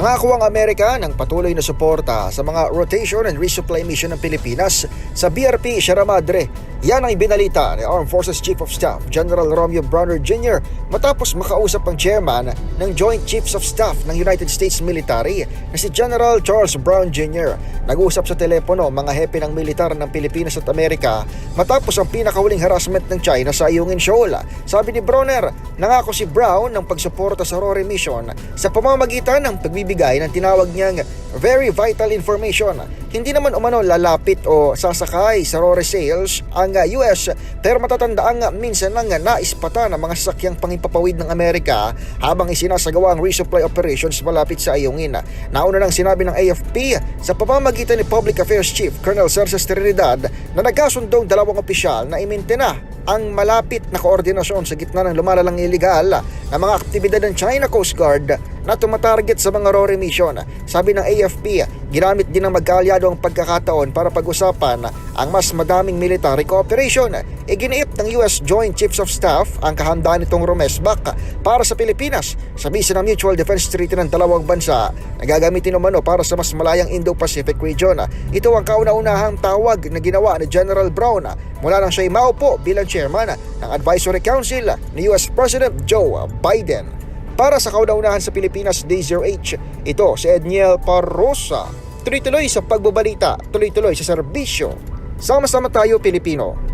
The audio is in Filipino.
Nangako ang Amerika ng patuloy na suporta sa mga rotation and resupply mission ng Pilipinas sa BRP Sierra Madre. Yan ang ibinalita ni Armed Forces Chief of Staff General Romeo Browner Jr. matapos makausap ang chairman ng Joint Chiefs of Staff ng United States Military na si General Charles Brown Jr. Nag-usap sa telepono mga hepe ng militar ng Pilipinas at Amerika matapos ang pinakahuling harassment ng China sa Ayungin Shoal. Sabi ni Browner, nangako si Brown ng pagsuporta sa RORE mission sa pamamagitan ng pagbibigay ng tinawag niyang very vital information. Hindi naman umano lalapit o sasakay sa RORE sales ang US pero matatandaan minsan nang naispata ng mga sasakyang pangipapawid ng Amerika habang isinasagawa ang resupply operations malapit sa Ayungin. Nauna nang sinabi ng AFP sa pamamagitan ni Public Affairs Chief Colonel Sergio Trinidad na nagkasundong dalawang opisyal na imentena ang malapit na koordinasyon sa gitna ng lumalalang iligal na mga aktibidad ng China Coast Guard na tumatarget sa mga RORE mission. Sabi ng AFP, ginamit din ng magkaalyado ang pagkakataon para pag-usapan ang mas madaming military cooperation. Iginiit ng US Joint Chiefs of Staff ang kahandaan nitong Romesbak para sa Pilipinas sa bisa ng Mutual Defense Treaty ng dalawang bansa na gagamitin umano para sa mas malayang Indo-Pacific region. Ito ang kauna-unahang tawag na ginawa ni General Brown mula nang siya'y maupo bilang chairman ng Advisory Council ni US President Joe Biden. Para sa kauna-unahan sa Pilipinas D0H, ito si Edniel Parrosa. Tuloy-tuloy sa pagbabalita, tuloy-tuloy sa serbisyo. Sama-sama tayo Pilipino.